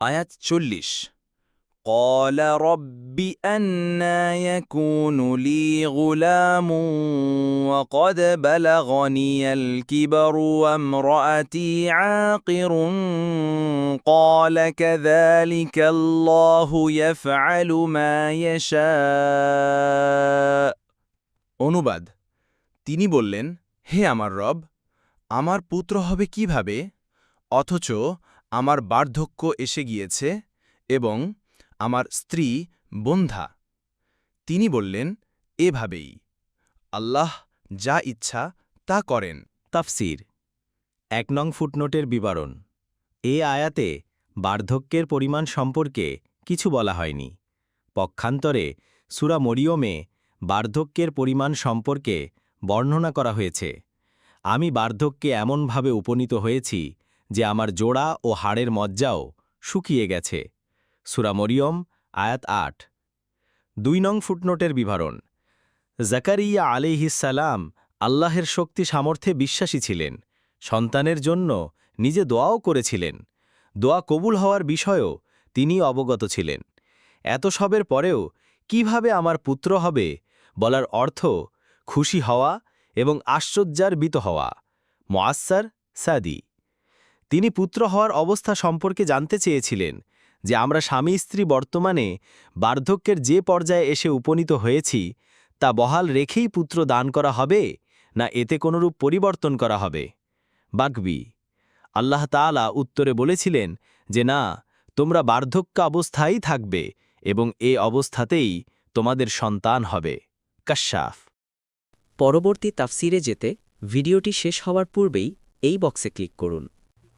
আয়াত চল্লিশ قال رب أنا يكون لي غلام وقد بلغني الكبر وامرأتي عاقر قال كذلك الله يفعل ما يشاء অনুবাদ তিনি বললেন হে আমার রব আমার পুত্র হবে কিভাবে অথচ আমার বার্ধক্য এসে গিয়েছে এবং আমার স্ত্রী বন্ধা। তিনি বললেন, এভাবেই। আল্লাহ যা ইচ্ছা তা করেন। তাফসির। এক নং ফুটনোটের বিবরণ। এ আয়াতে বার্ধক্যের পরিমাণ সম্পর্কে কিছু বলা হয়নি। পক্ষান্তরে সুরা মরিয়মে বার্ধক্যের পরিমাণ সম্পর্কে বর্ণনা করা হয়েছে, আমি বার্ধক্যে এমনভাবে উপনীত হয়েছি যে আমার জোড়া ও হাড়ের মজ্জাও শুকিয়ে গেছে। সুরা মরিয়ম, আয়াত আট। দুই নং ফুটনোটের বিবরণ। জাকারিয়া আলিহিসালাম আল্লাহের শক্তি সামর্থ্যে বিশ্বাসী ছিলেন, সন্তানের জন্য নিজে দোয়াও করেছিলেন। দোয়া কবুল হওয়ার বিষয়েও তিনি অবগত ছিলেন। এত সবের পরেও কীভাবে আমার পুত্র হবে বলার অর্থ খুশি হওয়া এবং আশ্চর্যার্বিত হওয়া। মোয়াস্সার সাদি। তিনি পুত্র হওয়ার অবস্থা সম্পর্কে জানতে চেয়েছিলেন যে আমরা স্বামী স্ত্রী বর্তমানে বার্ধক্যের যে পর্যায়ে এসে উপনীত হয়েছি, তা বহাল রেখেই পুত্র দান করা হবে, না এতে কোনরূপ পরিবর্তন করা হবে? বাকবি আল্লাহ তাআলা উত্তরে বলেছিলেন যে, না, তোমরা বার্ধক্য অবস্থায় থাকবে এবং এ অবস্থাতেই তোমাদের সন্তান হবে। কাশ্যাফ। পরবর্তী তাফসিরে যেতে ভিডিওটি শেষ হওয়ার পূর্বেই এই বক্সে ক্লিক করুন।